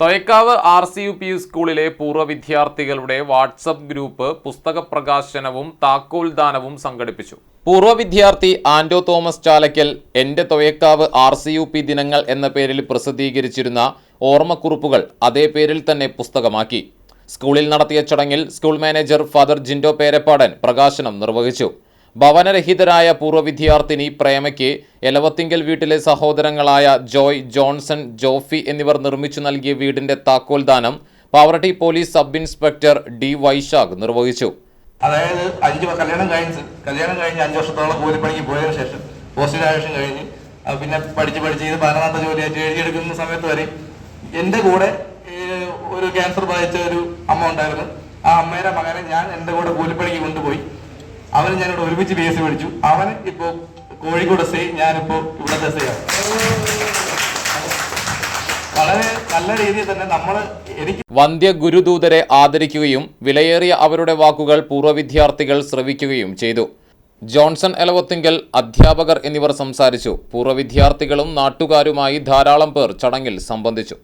Thoyakkavu R C U P സ്കൂളിലെ പൂർവ വിദ്യാർത്ഥികളുടെ വാട്സപ്പ് ഗ്രൂപ്പ് പുസ്തക പ്രകാശനവും താക്കോൽ ദാനവും സംഘടിപ്പിച്ചു. പൂർവ വിദ്യാർത്ഥി ആൻഡോ തോമസ് ചാലക്കൽ എന്റെ Thoyakkavu R C U P ദിനങ്ങൾ എന്ന പേരിൽ പ്രസിദ്ധീകരിച്ചിരുന്ന ഓർമ്മക്കുറിപ്പുകൾ അതേ പേരിൽ തന്നെ പുസ്തകമാക്കി. സ്കൂളിൽ നടത്തിയ ചടങ്ങിൽ school manager father Jindo Perappadan പ്രകാശനം നിർവഹിച്ചു. ഭവനരഹിതരായ പൂർവ വിദ്യാർത്ഥിനി പ്രേമയ്ക്ക് എലവത്തിങ്കൽ വീട്ടിലെ സഹോദരങ്ങളായ ജോയ് ജോൺസൺ ജോഫി എന്നിവർ നിർമ്മിച്ചു നൽകിയ വീടിന്റെ താക്കോൽ ദാനം Pavaratty police sub inspector D Vaishakh നിർവഹിച്ചു. അതായത് അഞ്ച് കല്യാണം കഴിഞ്ഞ് കല്യാണം കഴിഞ്ഞ് അഞ്ച് വർഷത്തോളം കൂലിപ്പണിക്ക് പോയതിനു ശേഷം പോസ്റ്റ് ഗ്രാജുവേഷൻ കഴിഞ്ഞ് പിന്നെ പഠിച്ച് പഠിച്ച് ഇത് ഭരണാന്ത ജോലിയായിട്ട് എഴുതിയെടുക്കുന്ന സമയത്ത് വരെ എന്റെ കൂടെ ഒരു ക്യാൻസർ ബാധിച്ച ഒരു അമ്മ ഉണ്ടായിരുന്നു. ആ അമ്മയുടെ മകനെ ഞാൻ എന്റെ കൂടെ കൂലിപ്പണിക്ക് കൊണ്ടുപോയി. അവന് ഞാനിവിടെ ഒരുമിച്ച് ബി എസ് സി പഠിച്ചു. അവൻ ഇപ്പോ കോഴിക്കോട് എസ് ഐ ഞാനിപ്പോൾ ഇവിടുത്തെ എസ് ഐ ആണ്. വളരെ നല്ല രീതിയിൽ തന്നെ നമ്മൾ എനിക്ക് വന്ധ്യ ഗുരുദൂതരെ ആദരിക്കുകയും വിലയേറിയ അവരുടെ വാക്കുകൾ പൂർവ വിദ്യാർത്ഥികൾ ശ്രവിക്കുകയും ചെയ്തു. ജോൺസൺ എലവത്തിങ്കൽ അധ്യാപകർ എന്നിവർ സംസാരിച്ചു. പൂർവ വിദ്യാർത്ഥികളും നാട്ടുകാരുമായി ധാരാളം പേർ ചടങ്ങിൽ സംബന്ധിച്ചു.